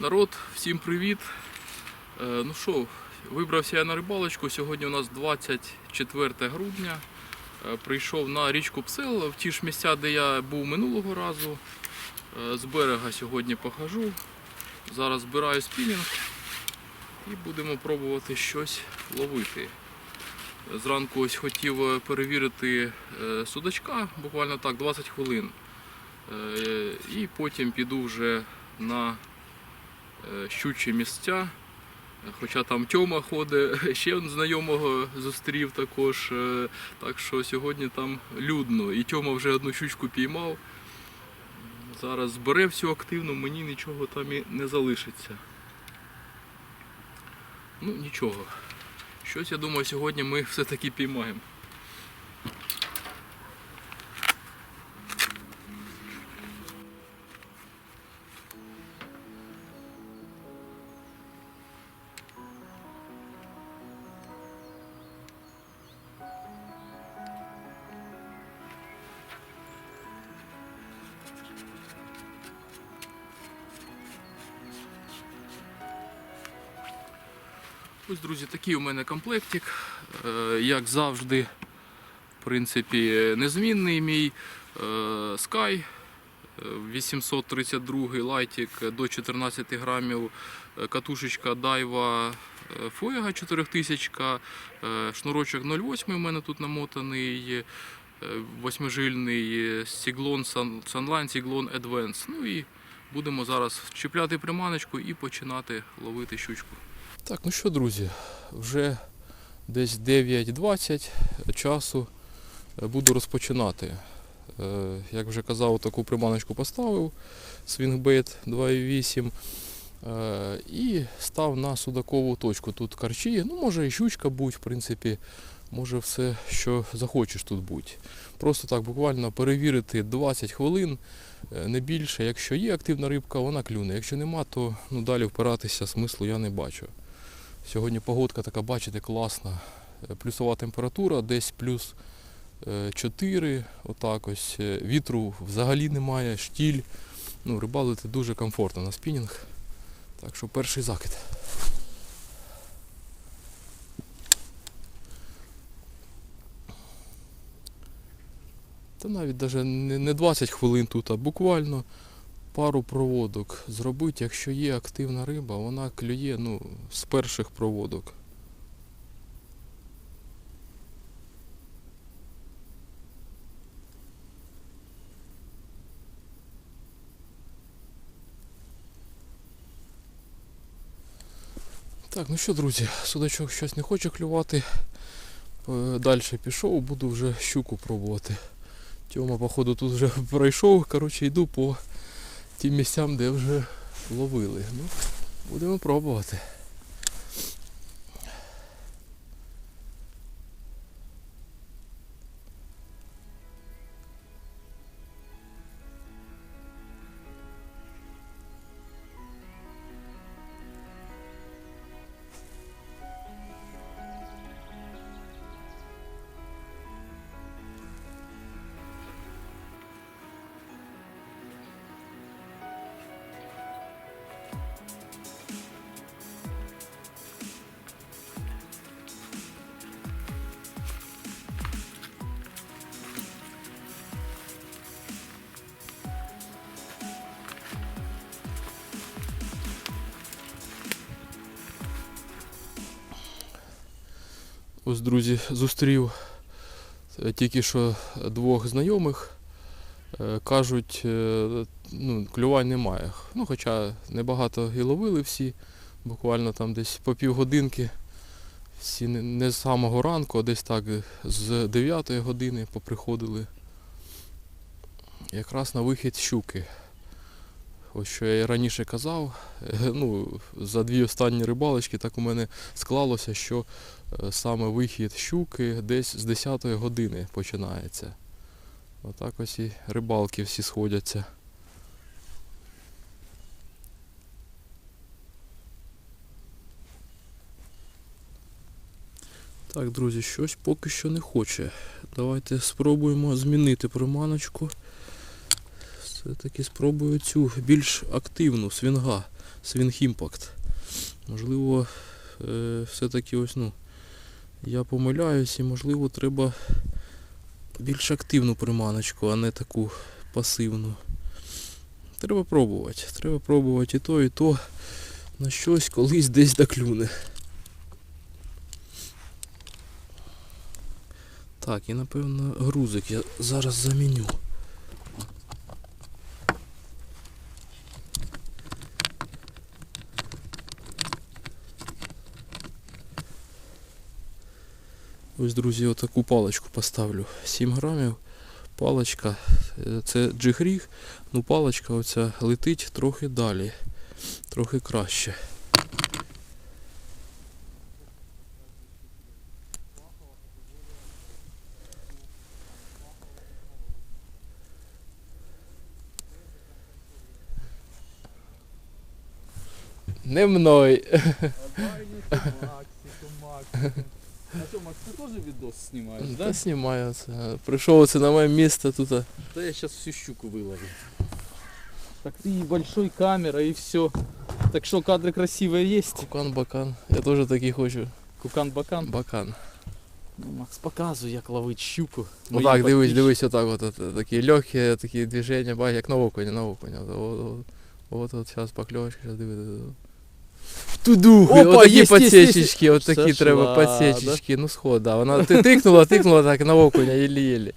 Народ, всім привіт. Е, ну що, вибрався я на рибалочку. Сьогодні у нас 24 грудня. Е, прийшов на річку Псел в ті ж місця, де я був минулого разу. Е, з берега сьогодні похожу. Зараз збираю спінінг і будемо пробувати щось ловити. Зранку ось хотів перевірити судачка, буквально так, 20 хвилин. І потім піду вже на щучі місця. Хоча там Тьома ходить, ще он знайомого зустрів також. е, Так що сьогодні там людно. І Тьома вже одну щучку піймав. Зараз збере всю активну, мені нічого там і не залишиться. Ну нічого. Щось я думаю, сьогодні ми все-таки піймаємо. Ось, друзі, такий у мене комплектик. Е, Як завжди, в принципі, незмінний мій е, Sky. е, 832 лайтик до 14 грамів, е, катушечка Daiwa е, Fuega 4000, е, шнурочок 0,8 у мене тут намотаний, е, восьмижильний е, Sun- Sunline Siglon Advance. Ну і будемо зараз чіпляти приманочку і починати ловити щучку. Так, ну що, друзі, вже десь 9.20 часу е, буду розпочинати. Е, Як вже казав, таку приманочку поставив Swingbait 2.8 е, і став на судакову точку. Тут карчі, ну може і щучка будь, в принципі, може все, що захочеш тут будь. Просто так буквально перевірити 20 хвилин, не більше. Якщо є активна рибка, вона клюне. Якщо нема, то ну, далі впиратися смислу я не бачу. Сьогодні погодка така, бачите, класна. Е, Плюсова температура, десь плюс е, 4, отак ось. Е, Вітру взагалі немає, штіль. Ну, рибалити дуже комфортно на спінінг. Так що перший закид. Та навіть не не 20 хвилин тут, а буквально пару проводок зробити, якщо є активна риба, вона клює ну, з перших проводок. Так, ну що, друзі, судачок щось не хоче клювати. Далі пішов, буду вже щуку пробувати. Тьома, походу, тут вже пройшов. Коротше, йду по тим місцям, де вже ловили. Ну, будемо пробувати. Ось, друзі, зустрів е, тільки що двох знайомих. Е, Кажуть, е, ну, клювань немає. Ну, хоча небагато і ловили всі, буквально там десь по півгодинки. Всі не- з самого ранку, а десь так з 9 години поприходили. Якраз на вихід щуки. Ось що я і раніше казав. Е, Ну, за дві останні рибалочки так у мене склалося, що е, саме вихід щуки десь з 10 години починається. Отак ось і рибалки всі сходяться. Так, друзі, щось поки що не хоче. Давайте спробуємо змінити приманочку. Все-таки спробую цю більш активну свінга Swing Impact. Можливо, е, все-таки ось, ну, я помиляюсь і можливо треба більш активну приманочку, а не таку пасивну. Треба пробувати. Треба пробувати і то, і то на щось колись десь доклюне. Так, і напевно грузик я зараз заміню. Ось, друзі, отаку паличку поставлю. 7 грамів. Паличка, е, це джигріг, ну паличка оця летить трохи далі, трохи краще. Не мною. А що, Макс, ти теж відос знімаєш, Да, да? знімаю це. Прийшов оце на моє місце тут. а. Да я сейчас всю щуку выловлю. Так ты и большой камера, и все. Так что, кадры красивые есть? Кукан бакан. Я теж такий хочу. Кукан-бакан. Бакан. Ну, Макс, показуй, як ловить щуку. Отак, Мої дивись, подписчики. дивись, отак, от, от, такі легкі, такі движення, бачиш, як на окуня, на окуня. От, от, от, от, зараз покльовочка, зараз диви. диви. Туду! Опа, от такі єсть, єсть, єсть. подсечечки, от такі Зашла, треба подсечечки, ну сход, да. Вона ти тикнула, тикнула так на окуня, єлі-єлі.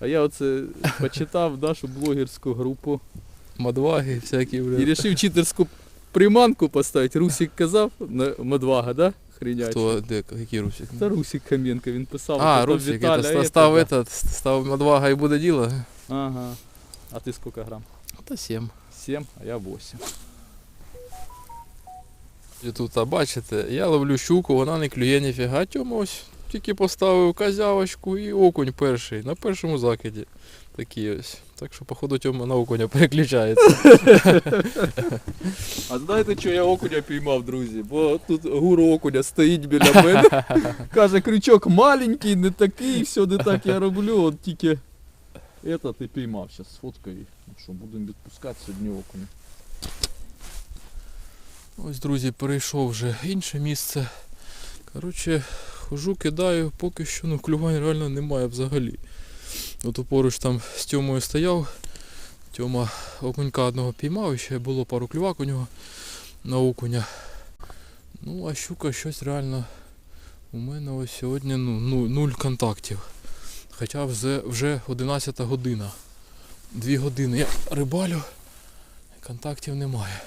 А я оце почитав нашу блогерську групу Мадваги всякі, і бля. вирішив читерську приманку поставити. Русик казав, на Мадвага, да? Хренячий. Хто, де, який русик? Це Русик Кам'янко, він писав. А, потім русик, Віталя, это, это, став, да. этот, став Мадвага і буде діло? Ага. А ти скільки грам? Та сім. 7, а я 8. І тут, а бачите, я ловлю щуку, вона не клює ніфіга. Тьома ось тільки поставив козявочку і окунь перший, на першому закиді. Такий ось. Так що, походу, Тьома на окуня переключається. А знаєте, що я окуня піймав, друзі? Бо тут гуру окуня стоїть біля мене. Каже, крючок маленький, не такий, все не так я роблю, от тільки этот і піймав. Зараз сфоткаю. Ну що, будемо відпускати сьогодні окуня. Ось, друзі, перейшов вже інше місце. Коротше, хожу, кидаю, поки що ну, клювань реально немає взагалі. От поруч там з Тьомою стояв. Тьома окунька одного піймав, ще було пару клювак у нього на окуня. Ну, а щука щось реально. У мене ось сьогодні ну, ну, нуль контактів. Хоча вже, вже 11 година. Дві години я рибалю, контактів немає.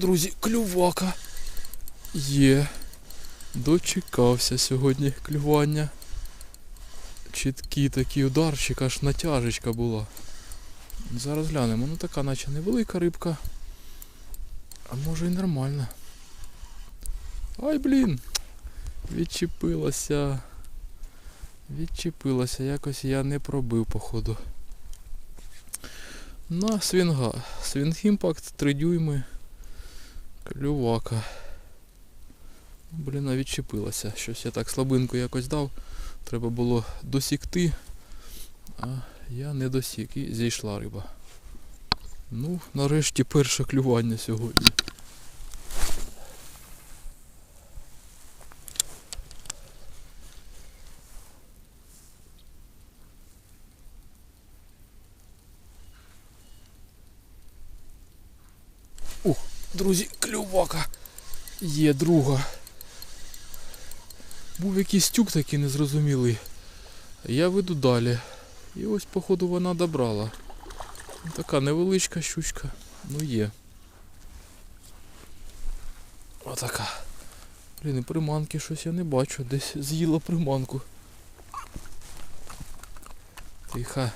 Друзі, клювака є. Дочекався сьогодні клювання. Чіткий такий ударчик, аж натяжечка була. Зараз глянемо, ну така наче невелика рибка. А може і нормальна. Ай, блін! Відчепилася. Відчепилася, якось я не пробив, походу. На свінга. Свінг імпакт 3 дюйми. Клювака. Блін, навіть відчепилася. Щось я так слабинку якось дав. Треба було досікти. А я не досік і зійшла риба. Ну, нарешті перше клювання сьогодні. Ух, друзі, клювака. Є друга. Був якийсь тюк такий незрозумілий. Я веду далі. І ось, походу, вона добрала. Така невеличка щучка, ну є. Отака. Блін, і приманки щось я не бачу, десь з'їла приманку. Тиха.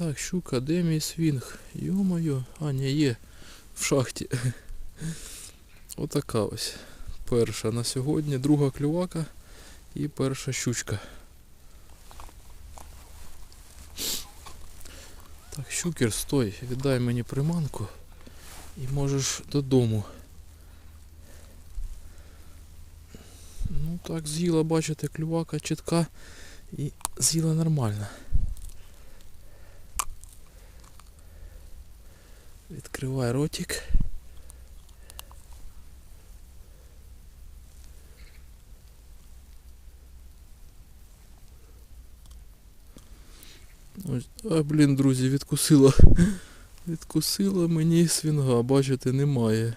Так, щука, де мій свінг? Йо-моє, а, ні, є в шахті. Отака ось. Перша на сьогодні, друга клювака і перша щучка. Так, щукер, стой, віддай мені приманку і можеш додому. Ну так, з'їла, бачите, клювака чітка і з'їла нормально. Відкривай ротик. А, блін, друзі, відкусила. Відкусила мені свінга, бачите, немає.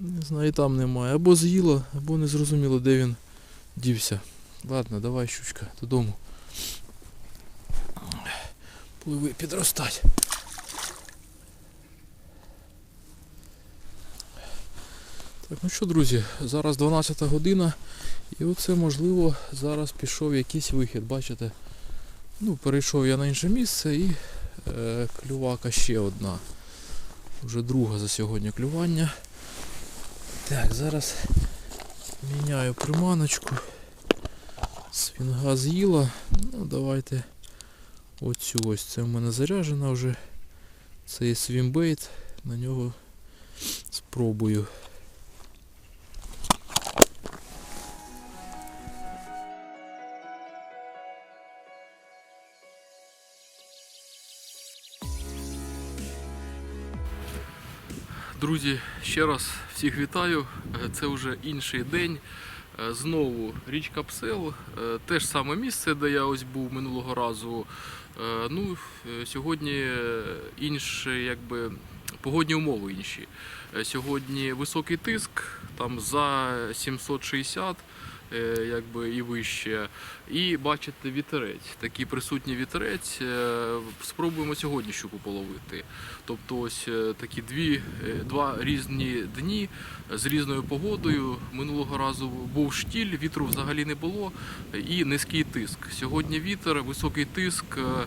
Не знаю, і там немає. Або з'їла, або не зрозуміло, де він дівся. Ладно, давай, щучка, додому. Пливи підростать. Так, ну що, друзі, зараз 12 година. І оце можливо зараз пішов якийсь вихід, бачите? Ну, перейшов я на інше місце і е, клювака ще одна. Вже друга за сьогодні клювання. Так, зараз міняю приманочку. Свінга з'їла. Ну, давайте оцю ось. Це в мене заряджена вже. Це є свімбейт. На нього спробую. Друзі, ще раз всіх вітаю. Е, Це вже інший день. Е, Знову річка Псел, е, те ж саме місце, де я ось був минулого разу. Е, Ну, сьогодні інші, якби, погодні умови інші. Сьогодні високий тиск, там за 760 е, якби, і вище. І бачите вітерець, такий присутній вітерець. Е, Спробуємо сьогодні щуку половити. Тобто ось е, такі дві, е, два різні дні з різною погодою. Минулого разу був штіль, вітру взагалі не було і низький тиск. Сьогодні вітер, високий тиск. е,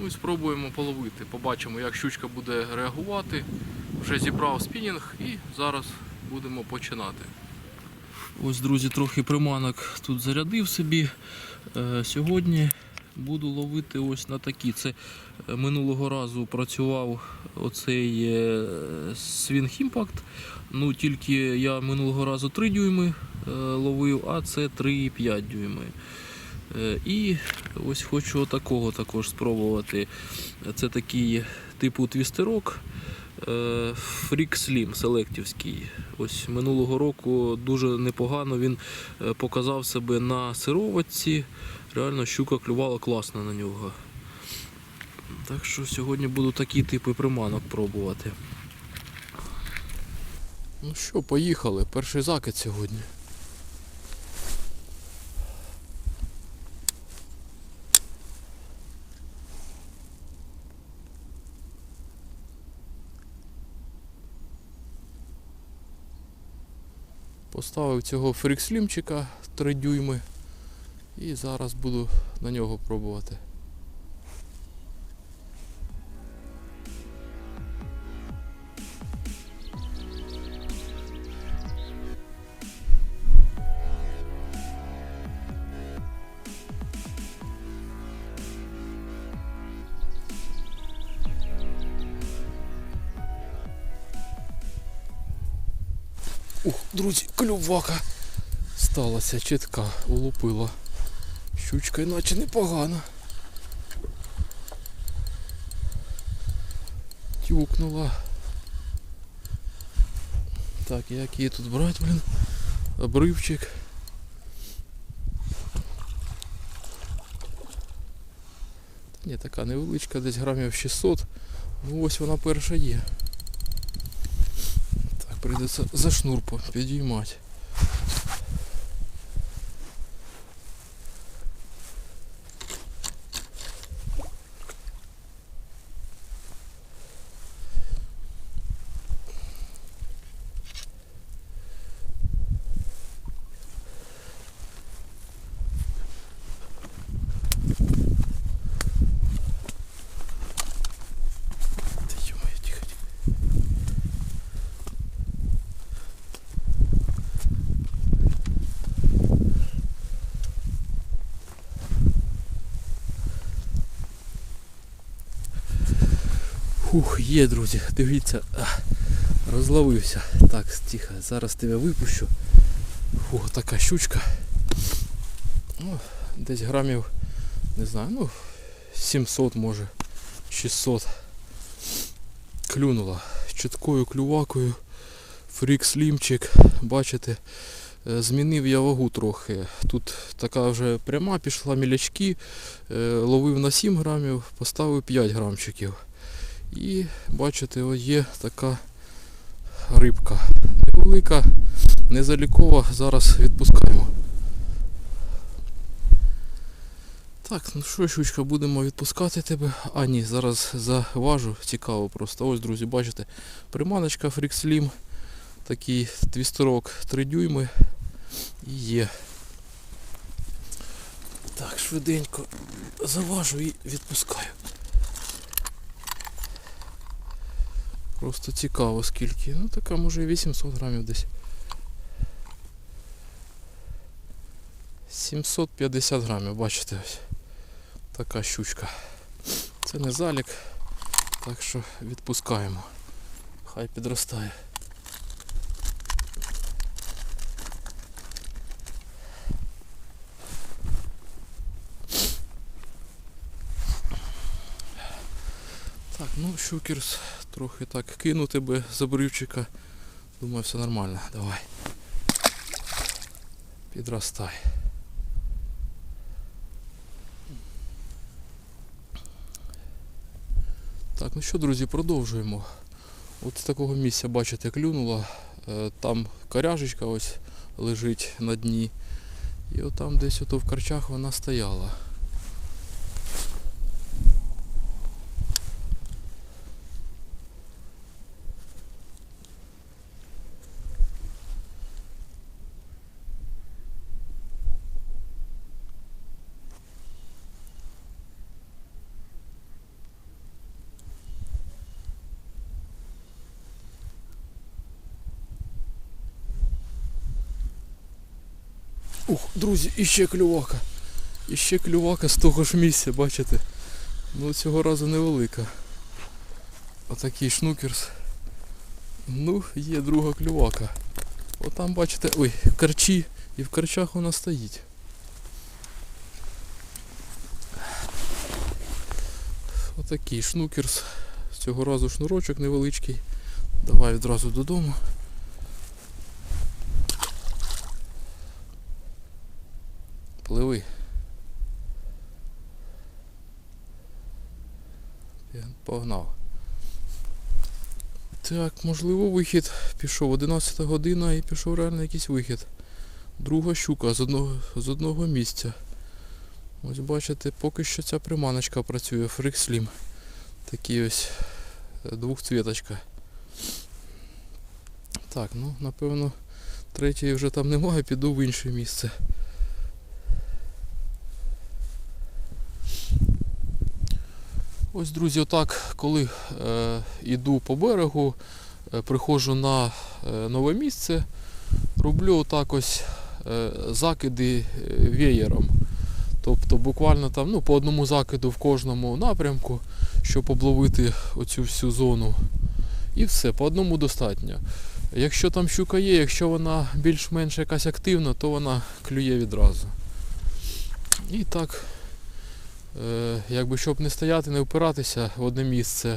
Ну і спробуємо половити. Побачимо, як щучка буде реагувати. Вже зібрав спінінг і зараз будемо починати. Ось, друзі, трохи приманок тут зарядив собі. Е, Сьогодні буду ловити ось на такі. Це е, минулого разу працював оцей е, Swing Impact. Ну тільки я минулого разу 3 дюйми ловив, а це 3,5 дюйми. І ось хочу такого також спробувати. Це такий типу твістерок. Е, Слім селектівський. Ось минулого року дуже непогано він е, показав себе на сироватці. Реально щука клювала класно на нього. Так що сьогодні буду такі типи приманок пробувати. Ну що, поїхали. Перший закид сьогодні. Поставив цього фрікслімчика 3 дюйми і зараз буду на нього пробувати. Друзі, клювака сталася чітка, улупила. Щучка іначе непогана. Тюкнула. Так, як її тут брати, блін? Обривчик. Ні, така невеличка, десь грамів 600. Ну ось вона перша є. Так, прийдеться за шнур підіймати. Та ё-моё, тихо, тихо. Фух, є, друзі, дивіться, розловився. Так, тихо, зараз тебе випущу. Фух, така щучка. Ну, десь грамів, не знаю, ну, 700 може, 600 клюнула чіткою клювакою. Фрік слімчик, бачите, е, змінив я вагу трохи. Тут така вже пряма пішла мілячки, е, ловив на 7 грамів, поставив 5 грамчиків. І бачите, ось є така рибка. Невелика, незалікова, зараз відпускаємо. Так, ну що, щучка, будемо відпускати тебе. А, ні, зараз заважу, цікаво просто. Ось, друзі, бачите, приманочка Slim, такий твістерок 3 дюйми і є. Так, швиденько заважу і відпускаю. Просто цікаво скільки. Ну така може і 800 грамів десь. 750 грамів, бачите ось. Така щучка. Це не залік, так що відпускаємо. Хай підростає. Так, ну щукерс трохи так кину тебе з. Думаю, все нормально. Давай. Підростай. Так, ну що, друзі, продовжуємо. От з такого місця, бачите, клюнула. Е, Там коряжечка ось лежить на дні. І от там десь ото в карчах вона стояла. Ух, друзі, іще клювака. Іще клювака з того ж місця, бачите. Ну цього разу невелика. Отакий шнукерс. Ну, є друга клювака. Отам бачите, ой, карчі і в карчах вона стоїть. Отакий шнукерс. Цього разу шнурочок невеличкий. Давай відразу додому. Пливи. Погнав. Так, можливо, вихід пішов 11 година і пішов реально якийсь вихід. Друга щука з одного, з одного місця. Ось бачите, поки що ця приманочка працює, Slim. Такий ось е, двохцвіточка. Так, ну напевно третьої вже там немає, піду в інше місце. Ось, друзі, отак, коли е, йду по берегу, е, приходжу на е, нове місце, роблю отак ось е, закиди е, веєром. Тобто буквально там ну, по одному закиду в кожному напрямку, щоб обловити оцю всю зону. І все, по одному достатньо. Якщо там щука є, якщо вона більш-менш якась активна, то вона клює відразу. І так якби щоб не стояти, не впиратися в одне місце.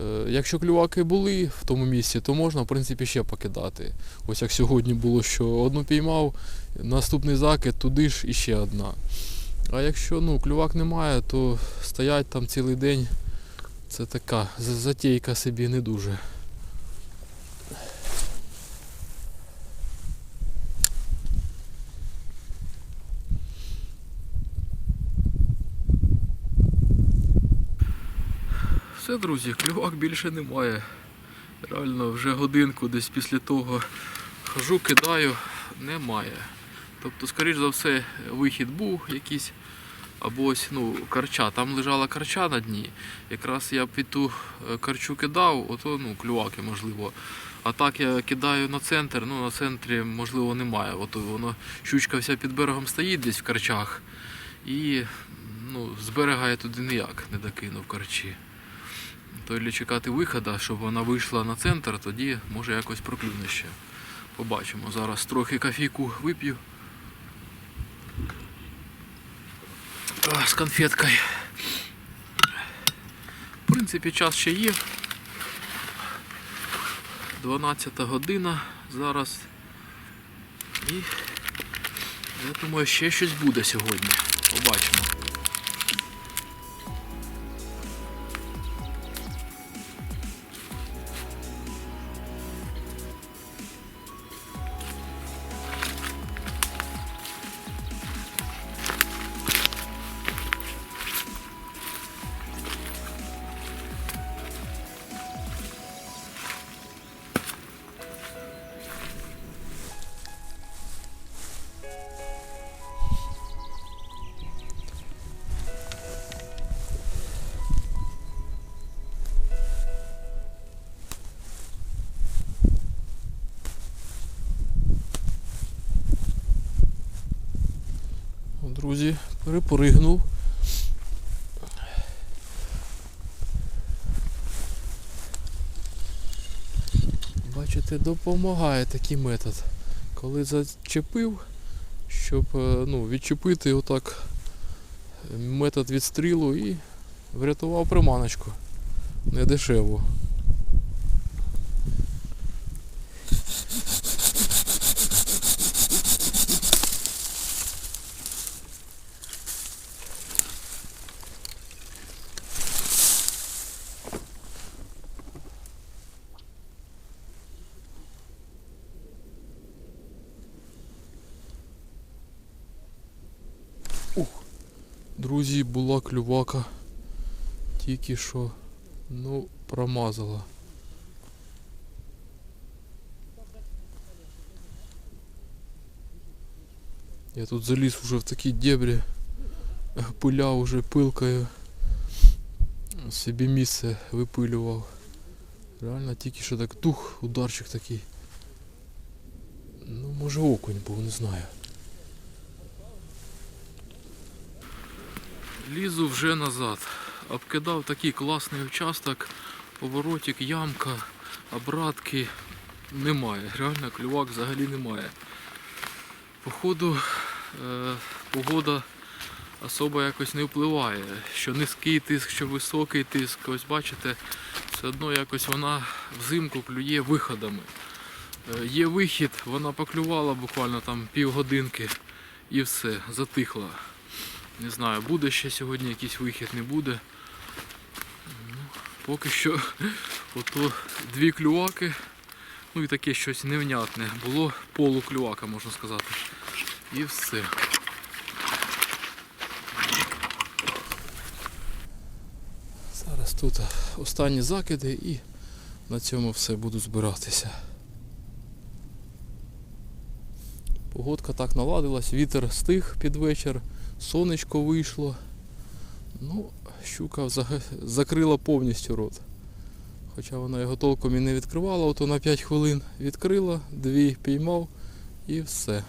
Е, якщо клюваки були в тому місці, то можна в принципі ще покидати. Ось як сьогодні було, що одну піймав, наступний закид, туди ж і ще одна. А якщо ну, клювак немає, то стоять там цілий день. Це така за- затейка собі не дуже. Все, друзі, клювак більше немає. Реально вже годинку десь після того хожу, кидаю, немає. Тобто, скоріш за все, вихід був якийсь. Або ось ну, карча. Там лежала карча на дні. Якраз я під ту е, карчу кидав, ото ну, клюваки можливо. А так я кидаю на центр, ну на центрі можливо немає. Ото воно щучка вся під берегом стоїть десь в карчах. І ну, з берега я туди ніяк не докинув карчі. То для чекати виходу, щоб вона вийшла на центр, тоді може якось проклюне ще. Побачимо. Зараз трохи кофійку вип'ю. З конфеткою. В принципі, час ще є. 12 година зараз. І я думаю, ще щось буде сьогодні. Побачимо. Друзі, перепригнув. Бачите, допомагає такий метод. Коли зачепив, щоб е, ну, відчепити отак е, метод відстрілу і врятував приманочку. Не дешево. Друзі, була клювака. Тільки що, ну, промазала. Я тут заліз вже в такі дебрі, пиляв уже пилкою. Собі місце випилював. Реально тільки що так дух, ударчик такий. Ну, може окунь був, не знаю. Лізу вже назад. Обкидав такий класний участок, поворотик, ямка, обратки. Немає. Реально клювак взагалі немає. Походу е, погода особо якось не впливає. Що низький тиск, що високий тиск. Ось бачите, все одно якось вона взимку клює виходами. Е, є вихід, вона поклювала буквально там півгодинки і все, затихла. Не знаю, буде ще сьогодні якийсь вихід, не буде. Ну, поки що ото дві клюваки, ну і таке щось невнятне. Було полуклювака, можна сказати. І все. Зараз тут останні закиди і на цьому все буду збиратися. Погодка так наладилась, вітер стих під вечір, сонечко вийшло. Ну, щука закрила повністю рот. Хоча вона його толком і не відкривала, ото на 5 хвилин відкрила, дві піймав і все.